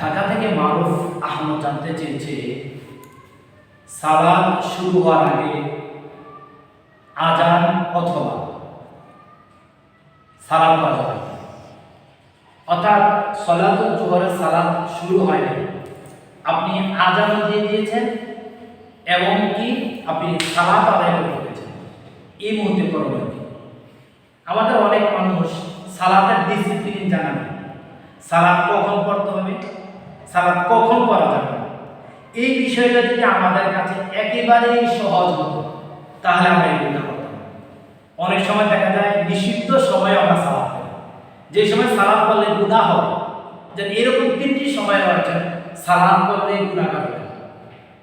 ঢাকা থেকে মারুফ আহমদ জানতে চেয়েছে, সালাদ শুরু হওয়ার আগে আজান অথবা সালাদ করা যাবে। অর্থাৎ সলাতুল জোহরের সালাদ শুরু হয় নাই। আপনি আজান দিয়ে দিয়েছেন এবং কি আপনি সালাত আদায় করে ফেলেছেন এই মুহূর্তে করবেন আমাদের অনেক মানুষ সালাতের ডিসিপ্লিন জানা নেই সালাদ কখন পড়তে হবে? সালাদ কখন করা যাবে? এই বিষয়টা যদি আমাদের কাছে একেবারেই সহজ হতো, তাহলে আমরা এগুলো করতাম। অনেক সময় দেখা যায় নিষিদ্ধ সময়ে আমরা সালাদ করি। যে সময় সালাদ করলে গুণা হবে যে এরকম তিনটি সময় রয়েছে, সালাদ করলে গুণাগার হবে।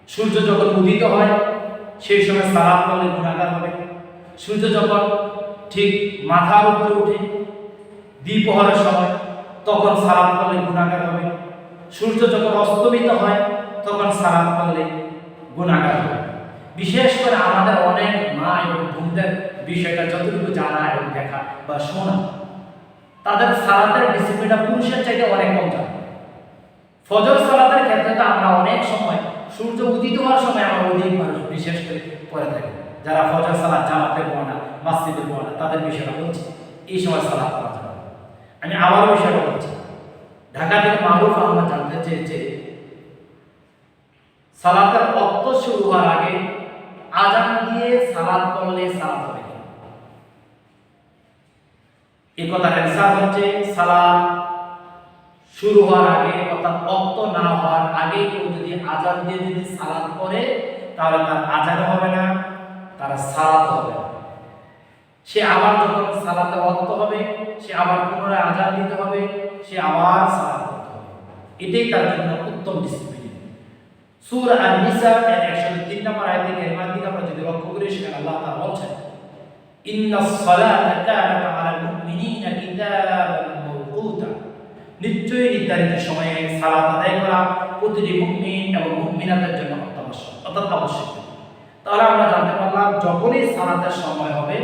সূর্য যখন উদিত হয়, সেই সময় সালাদ করলে গুণাগার হবে। সূর্য যখন ঠিক মাথার উপরে উঠে দ্বিপহরের সময়, তখন সালাদ করলে গুণাগার হবে। সূর্য যখন অস্তমিত হয়, তখন সালাদ করলে গুণাগার হবে বিশেষ করে আমাদের অনেক মা এবং বোনদের বিষয়টা যতটুকু জানা এবং দেখা বা শোনা, তাদের সালাতের ডিসিপ্লিনটা পুরুষের চাইতে অনেক কম জানে। ফজর সালাতের ক্ষেত্রে তো আমরা অনেক সময় সূর্য উদিত হওয়ার সময় আমরা অধিক মানুষ বিশেষ করে পড়ে থাকি। যারা ফজর সালাত জামাতে পড়ে না, মাসজিদে পড়ে না, তাদের বিষয়টা বলছি, এই সময় সালাত করা যাবে আমি আবারও বিষয়টা বলছি ঢাকা থেকে মাহরুফ আহমদ জানতে চেয়েছে, সালাতের অক্ত শুরু হওয়ার আগে আজান দিয়ে সালাত করলে সালাত হবে? এই কথার অ্যান্সার হচ্ছে, সালাত শুরু হওয়ার আগে, অর্থাৎ অক্ত না হওয়ার আগে কেউ যদি আজান দিয়ে যদি সালাত করে তাহলে তার আজান হবে না। সে আবার যখন সালাতে অক্ত হবে, সে আবার পুনরায় আজান দিতে হবে, সে আবার সালাত করতে হবে। এটাই তার জন্য উত্তম ডিসিপ্লিন সূরা আন-নিসা এর 103 নম্বর আয়াতে কারিমার দিকে আমরা যদি লক্ষ্য করি, সেখানে আল্লাহ বলছেন মাওকুতা। নিশ্চয়ই নির্ধারিত সময়ে সালাত আদায় করা প্রতিটি মুমিন এবং মুমিনাতের জন্য অত্যাবশ্যক অর্থাৎ আবশ্যক তাহলে আমরা জানতে পারলাম, যখনই সালাতের সময় হবে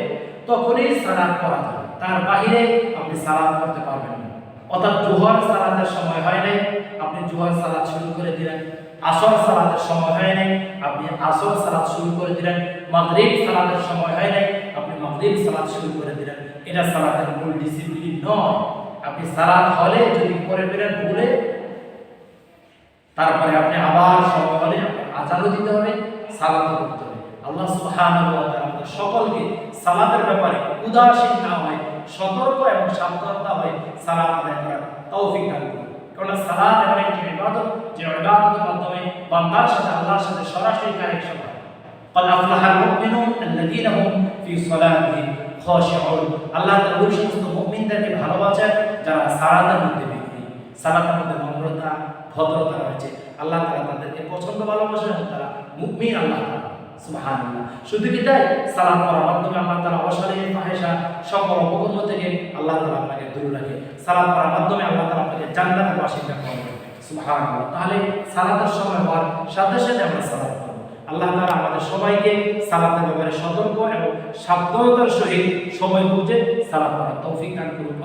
তখনই সালাত করা যাবে তার বাইরে আপনি সালাত করতে পারবেন না। অর্থাৎ জোহর সালাতের সময় হয় নাই, আপনি জোহর সালাত শুরু করে দিলেন, আসর সালাতের সময় হয় নাই, আপনি আসর সালাত শুরু করে দিলেন, মাগরিব সালাতের সময় হয় নাই, আপনি মাগরিব সালাত শুরু করে দিলেন। এটা সালাতের মূল ডিসিপ্লিন নয়। আপনি সালাত হলে যদি করে ফেলেন ভুলে, তারপরে আপনি আবার সময় হলে আপনার আজানও দিতে হবে, সালাতও করতে হবে। আল্লাহ আমাদের সকলকে সালাতের ব্যাপারে উদাসীন না হয় সতর্ক এবং সাবধানতা হয়ে সালাত আদায় করার তৌফিক দান করুন কারণ সালাত এমন একটি ইবাদত যে ইবাদতের মাধ্যমে বান্দার সাথে আল্লাহর সাথে সরাসরি কানেকশন হয় قد أفلح المؤمنون الذين هم في صلاتهم خاشعون আল্লাহ তাআলা ওই সমস্ত মুমিনদেরকে ভালোবাসেন যারা সালাতের মধ্যে বিনয়ী সালাতের মধ্যে নম্রতা ভদ্রতা রয়েছে আল্লাহ তাআলা তাদেরকে পছন্দ ভালোবাসেন এবং তারা মুমিন আল্লাহ তাআলা সুবহানাল্লাহ শুধু কি তাই? সালাত পড়ার মাধ্যমে আল্লাহ ফাহিশা সকল অপকর্ম থেকে আল্লাহ আপনাকে রাখে। সালাত পড়ার মাধ্যমে আল্লাহ আপনাকে বাসিন্দা করবে তাহলে সালাতের সময় হওয়ার সাথে সাথে আমরা করব আল্লাহ আমাদের সবাইকে সালাতের ব্যাপারে সতর্ক এবং সাবধানতার সহিত সময় বুঝে সালাত করার তৌফিক দান করুন।